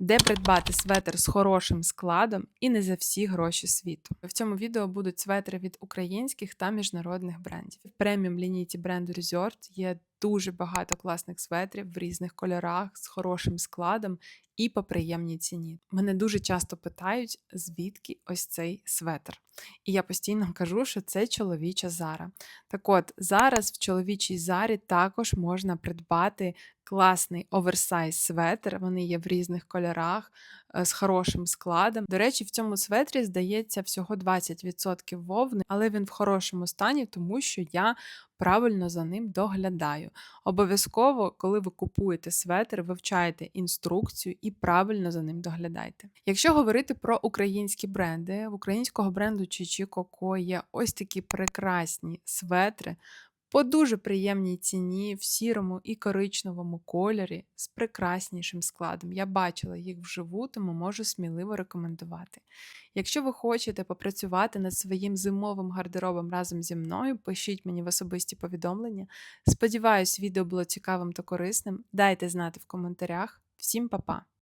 де придбати светр з хорошим складом і не за всі гроші світу. В цьому відео будуть светри від українських та міжнародних брендів. В преміум лінійці бренду Resort є дуже багато класних светрів в різних кольорах з хорошим складом і по приємній ціні. Мене дуже часто питають, звідки ось цей светр. І я постійно кажу, що це чоловіча зара. Так от, зараз в чоловічій зарі також можна придбати класний оверсайз светр. Вони є в різних кольорах е, з хорошим складом. До речі, в цьому светрі здається всього 20% вовни, але він в хорошому стані, тому що я правильно за ним доглядаю. Обов'язково, коли ви купуєте светр, вивчайте інструкцію правильно за ним доглядайте. Якщо говорити про українські бренди, в українського бренду Чичі Коко є ось такі прекрасні светри. По дуже приємній ціні в сірому і коричневому кольорі з прекраснішим складом. Я бачила їх вживу, тому можу сміливо рекомендувати. Якщо ви хочете попрацювати над своїм зимовим гардеробом разом зі мною, пишіть мені в особисті повідомлення. Сподіваюсь, відео було цікавим та корисним. Дайте знати в коментарях. Всім па-па!